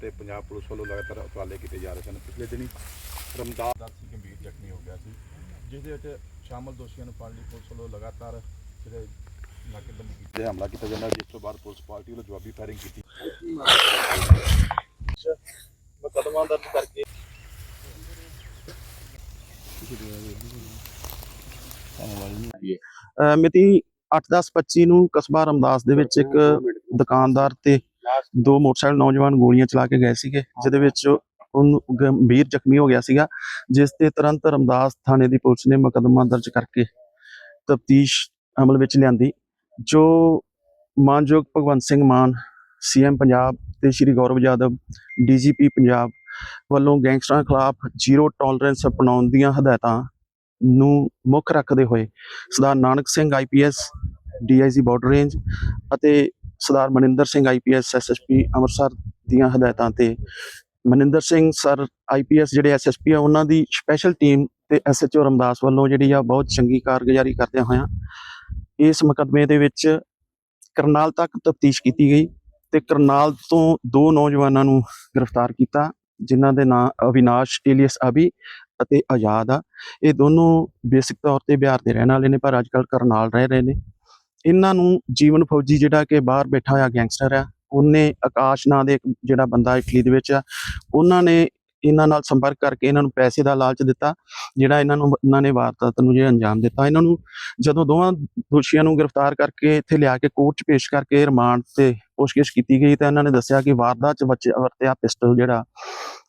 ਤੇ ਪੰਜਾਬ ਪੁਲਿਸ ਵੱਲੋਂ ਲਗਾਤਾਰ ਉਪਰਾਲੇ ਕੀਤੇ ਜਾ ਰਹੇ ਸਨ। ਪਿਛਲੇ ਦਿਨੀ ਰਮਦਾਸ ਦਾ ਸੀ ਗੰਭੀਰ ਜ਼ਖਮੀ ਹੋ ਗਿਆ ਸੀ ਜਿਸ ਦੇ ਵਿੱਚ ਸ਼ਾਮਲ ਦੋਸ਼ੀਆਂ ਨੂੰ ਲਈ ਪੁਲਿਸ ਵੱਲੋਂ ਲਗਾਤਾਰ ਜਿਹੜੇ ਨਾਕੇਬੰਦੀ ਕੀਤੀ। ਹਮਲਾ ਕੀਤਾ ਜਾਂਦਾ ਜਿਸ ਤੋਂ ਬਾਅਦ ਪੁਲਿਸ ਪਾਰਟੀ ਵੱਲੋਂ ਜਵਾਬੀ ਫਾਇਰਿੰਗ ਕੀਤੀ। ਮੁਕੱਦਮਾ ਦਰਜ ਕਰਕੇ। ਮਿਤੀ 8/10/25 ਨੂੰ ਕਸਬਾ ਰਮਦਾਸ ਦੇ ਵਿੱਚ ਇੱਕ ਦੁਕਾਨਦਾਰ ਤੇ ਦੋ ਮੋਟਰਸਾਈਕਲ ਨੌਜਵਾਨ ਗੋਲੀਆਂ ਚਲਾ ਕੇ ਗਏ ਸੀਗੇ ਜਿਹਦੇ ਵਿੱਚ ਉਹਨੂੰ ਗੰਭੀਰ ਜ਼ਖਮੀ ਹੋ ਗਿਆ ਸੀਗਾ ਜਿਸ ਤੇ ਤੁਰੰਤ ਰਮਦਾਸ ਥਾਣੇ ਦੀ ਪੁਲਿਸ ਨੇ ਮੁਕੱਦਮਾ ਦਰਜ ਕਰਕੇ ਤਫਤੀਸ਼ ਅਮਲ ਵਿੱਚ ਲਿਆਂਦੀ ਜੋ ਮਾਨਯੋਗ ਭਗਵੰਤ ਸਿੰਘ ਮਾਨ ਸੀਐਮ ਪੰਜਾਬ ਤੇ ਸ਼੍ਰੀ ਗੌਰਵ ਯਾਦਵ ਡੀਜੀਪੀ ਪੰਜਾਬ ਵੱਲੋਂ ਗੈਂਗਸਟਰਾਂ ਖਿਲਾਫ ਜ਼ੀਰੋ ਟੋਲਰੈਂਸ ਅਪਣਾਉਣ ਦੀਆਂ ਹਦਾਇਤਾਂ ਨੂੰ ਮੁੱਖ ਰੱਖਦੇ ਹੋਏ Sardar Nanak Singh IPS DIG border range ਅਤੇ ਸਰਦਾਰ ਮਨਿੰਦਰ ਸਿੰਘ ਆਈਪੀਐਸ ਐਸਐਸਪੀ ਅੰਮ੍ਰਿਤਸਰ ਦੀਆਂ ਹਦਾਇਤਾਂ ਤੇ। ਮਨਿੰਦਰ ਸਿੰਘ, ਸਰ ਆਈਪੀਐਸ ਜਿਹੜੇ ਐਸਐਸਪੀ ਆ, ਉਹਨਾਂ ਦੀ ਸਪੈਸ਼ਲ ਟੀਮ ਤੇ ਐਸਐਚਓ ਰਮਦਾਸ ਵੱਲੋਂ ਜਿਹੜੀ ਆ, ਬਹੁਤ ਚੰਗੀ ਕਾਰਗੁਜ਼ਾਰੀ ਕਰਦਿਆਂ ਹੋਇਆ ਇਸ ਮੁਕੱਦਮੇ ਦੇ ਵਿੱਚ ਕਰਨਾਲ ਤੱਕ ਤਫਤੀਸ਼ ਕੀਤੀ ਗਈ ਤੇ ਕਰਨਾਲ ਤੋਂ ਦੋ ਨੌਜਵਾਨਾਂ ਨੂੰ ਗ੍ਰਿਫਤਾਰ ਕੀਤਾ, ਜਿਨ੍ਹਾਂ ਦੇ ਨਾਂ ਅਵਿਨਾਸ਼, ਏਲੀਅਸ ਅਭੀ ਅਤੇ ਆਜ਼ਾਦ ਆ। ਇਹ ਦੋਨੋਂ ਬੇਸਿਕ ਤੌਰ ਤੇ ਬਿਹਾਰ ਦੇ ਰਹਿਣ ਵਾਲੇ ਨੇ, ਪਰ ਅੱਜਕੱਲ ਕਰਨਾਲ ਰਹਿ ਰਹੇ ਨੇ। ਇਹਨਾਂ ਨੂੰ ਜੀਵਨ ਫੌਜੀ ਜਿਹੜਾ ਕਿ ਬਾਹਰ ਬੈਠਾ ਹੋਇਆ ਗੈਂਗਸਟਰ ਆ, ਉਹਨੇ ਆਕਾਸ਼ ਨਾਂ ਦੇ ਇੱਕ ਜਿਹੜਾ ਬੰਦਾ ਇਟਲੀ ਦੇ ਵਿੱਚ ਆ, ਉਹਨਾਂ ਨੇ ਇਹਨਾਂ ਨਾਲ ਸੰਪਰਕ ਕਰਕੇ ਇਹਨਾਂ ਨੂੰ ਪੈਸੇ ਦਾ ਲਾਲਚ ਦਿੱਤਾ, ਜਿਹੜਾ ਇਹਨਾਂ ਨੂੰ, ਇਹਨਾਂ ਨੇ ਵਾਰਦਾਤ ਨੂੰ ਜਿਹੜਾ ਅੰਜਾਮ ਦਿੱਤਾ। ਇਹਨਾਂ ਨੂੰ ਜਦੋਂ ਦੋਵਾਂ ਦੋਸ਼ੀਆਂ ਨੂੰ ਗ੍ਰਿਫਤਾਰ ਕਰਕੇ ਇੱਥੇ ਲਿਆ ਕੇ ਕੋਰਟ 'ਚ ਪੇਸ਼ ਕਰਕੇ ਰਿਮਾਂਡ ਤੇ ਪੁੱਛਗਿੱਛ ਕੀਤੀ ਗਈ ਤਾਂ ਇਹਨਾਂ ਨੇ ਦੱਸਿਆ ਕਿ ਵਾਰਦਾਤ 'ਚ ਬੱਚੇ, ਵਰਤਿਆ ਪਿਸਟਲ ਜਿਹੜਾ,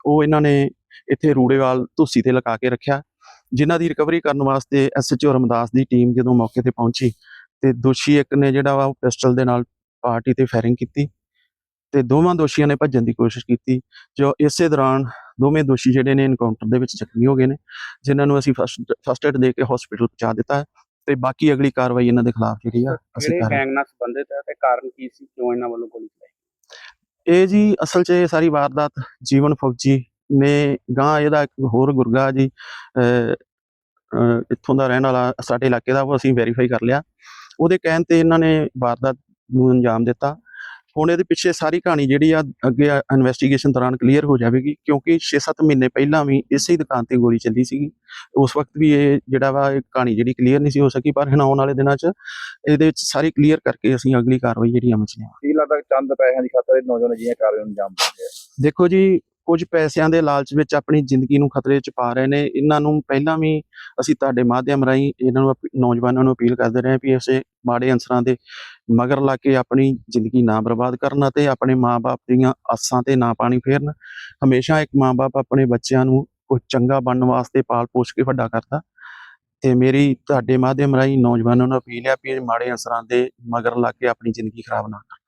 ਉਹ ਇਹਨਾਂ ਨੇ ਇੱਥੇ ਰੂੜੇਵਾਲ ਧੁੱਸੀ ਤੇ ਲਗਾ ਕੇ ਰੱਖਿਆ, ਜਿਨ੍ਹਾਂ ਦੀ ਰਿਕਵਰੀ ਕਰਨ ਵਾਸਤੇ ਐਸਐਚਓ ਰਮਦਾਸ ਦੀ ਟੀਮ ਜਦੋਂ ਮੌਕੇ ਤੇ ਪਹੁੰਚੀ ਤੇ ਦੋਸ਼ੀ ਇੱਕ ਨੇ ਜਿਹੜਾ ਵਾ ਉਹ ਪਿਸਟਲ ਦੇ ਨਾਲ ਪਾਰਟੀ ਤੇ ਫਾਇਰਿੰਗ ਕੀਤੀ ਤੇ ਦੋਵਾਂ ਦੋਸ਼ੀਆਂ ਨੇ ਭੱਜਣ ਦੀ ਕੋਸ਼ਿਸ਼ ਕੀਤੀ ਜੋ ਇਸੇ ਦੌਰਾਨ ਦੋਵੇਂ ਦੋਸ਼ੀ ਜਿਹੜੇ ਨੇ ਐਨਕਾਊਂਟਰ ਦੇ ਵਿੱਚ ਜ਼ਖਮੀ ਹੋ ਗਏ ਨੇ ਜਿਨ੍ਹਾਂ ਨੂੰ ਅਸੀਂ ਫਸਟ ਫਸਟ ਏਡ ਦੇ ਕੇ ਹਸਪੀਟਲ ਪਹੁੰਚਾ ਦਿੱਤਾ ਹੈ ਤੇ ਬਾਕੀ ਅਗਲੀ ਕਾਰਵਾਈ ਇਹਨਾਂ ਦੇ ਖਿਲਾਫ ਜਿਹੜੀ ਆ ਅਸੀਂ ਕਰ ਰਹੇ ਹਾਂ। ਗੈਂਗ ਨਾਲ ਸੰਬੰਧਿਤ ਹੈ ਤੇ ਕਾਰਨ ਕੀ ਸੀ ਕਿਉਂ ਇਹਨਾਂ ਵੱਲੋਂ ਗੋਲੀ ਚਲਾਈ ਇਹ ਜੀ ਅਸਲ 'ਚ ਇਹ ਸਾਰੀ ਵਾਰਦਾਤ ਜੀਵਨ ਫੌਜੀ ਨੇ ਗਾਂ ਇਹਦਾ ਇੱਕ ਹੋਰ ਗੁਰਗਾ ਜੀ ਇੱਥੋਂ ਦਾ ਰਹਿਣ ਵਾਲਾ ਸਾਡੇ ਇਲਾਕੇ ਦਾ ਉਹ ਅਸੀਂ ਵੈਰੀਫਾਈ ਕਰ ਲਿਆ ਉਹਦੇ ਕਹਿਣ ਤੇ ਇਹਨਾਂ ਨੇ ਵਾਰਦਾਤ ਨੂੰ ਅੰਜਾਮ ਦਿੱਤਾ। ਹੁਣ ਇਹਦੇ ਪਿੱਛੇ ਸਾਰੀ ਕਹਾਣੀ ਜਿਹੜੀ ਆ ਅੱਗੇ ਇਨਵੈਸਟੀਗੇਸ਼ਨ ਦੌਰਾਨ ਕਲੀਅਰ ਹੋ ਜਾਵੇਗੀ ਕਿਉਂਕਿ 6-7 ਮਹੀਨੇ ਪਹਿਲਾਂ ਵੀ ਇਸੇ ਦੁਕਾਨ ਤੇ ਗੋਲੀ ਚੱਲੀ ਸੀਗੀ। ਉਸ ਵਕਤ ਵੀ ਇਹ ਜਿਹੜਾ ਵਾ ਇਹ ਕਹਾਣੀ ਜਿਹੜੀ ਕਲੀਅਰ ਨਹੀਂ ਸੀ ਹੋ ਸਕੀ ਪਰ ਹੁਣ ਆਉਣ ਵਾਲੇ ਦਿਨਾਂ 'ਚ ਇਹਦੇ ਵਿੱਚ ਸਾਰੀ ਕਲੀਅਰ ਕਰਕੇ ਅਸੀਂ ਅਗਲੀ ਕਾਰਵਾਈ ਜਿਹੜੀ ਅਮਲ 'ਚ ਲਿਆਵਾਂਗੇ। ਕੀ ਲੱਗਦਾ ਚੰਦ ਪੈਸਿਆਂ ਦੀ ਖਾਤਰ ਇਹ ਨੌਜਵਾਨ ਅਜਿਹੀਆਂ ਕਾਰਵਾਈਆਂ ਨੂੰ ਅੰਜਾਮ ਦਿੰਦੇ ਆ? ਦੇਖੋ ਜੀ ਕੁਝ ਪੈਸਿਆਂ ਦੇ ਲਾਲਚ ਵਿੱਚ ਆਪਣੀ ਜ਼ਿੰਦਗੀ ਨੂੰ ਖਤਰੇ 'ਚ ਪਾ ਰਹੇ ਨੇ। ਇਹਨਾਂ ਨੂੰ ਪਹਿਲਾਂ ਵੀ ਅਸੀਂ ਤੁਹਾਡੇ ਮਾਧਿਅਮ ਰਾਹੀਂ ਇਹਨਾਂ ਨੂੰ ਨੌਜਵਾਨਾਂ ਨੂੰ ਅਪੀਲ ਕਰਦੇ ਰਹੇ ਵੀ ਇਸੇ ਮਾੜੇ ਅਨਸਰਾਂ ਦੇ ਮਗਰ ਲਾ ਕੇ ਆਪਣੀ ਜ਼ਿੰਦਗੀ ਨਾ ਬਰਬਾਦ ਕਰਨ ਅਤੇ ਆਪਣੇ ਮਾਪੇ ਦੀਆਂ ਆਸਾਂ ਤੇ ਨਾ ਪਾਣੀ ਫੇਰਨ। ਹਮੇਸ਼ਾ ਇੱਕ ਮਾਪੇ ਆਪਣੇ ਬੱਚਿਆਂ ਨੂੰ ਕੁਝ ਚੰਗਾ ਬਣਨ ਵਾਸਤੇ ਪਾਲ ਪੋਸ਼ ਕੇ ਵੱਡਾ ਕਰਦਾ। ਤੇ ਮੇਰੀ ਤੁਹਾਡੇ ਮਾਧਿਅਮ ਰਾਹੀਂ ਨੌਜਵਾਨਾਂ ਨੂੰ ਅਪੀਲ ਹੈ ਵੀ ਮਾੜੇ ਅਨਸਰਾਂ ਦੇ ਮਗਰ ਲਾ ਕੇ ਆਪਣੀ ਜ਼ਿੰਦਗੀ ਖਰਾਬ ਨਾ ਕਰਨ।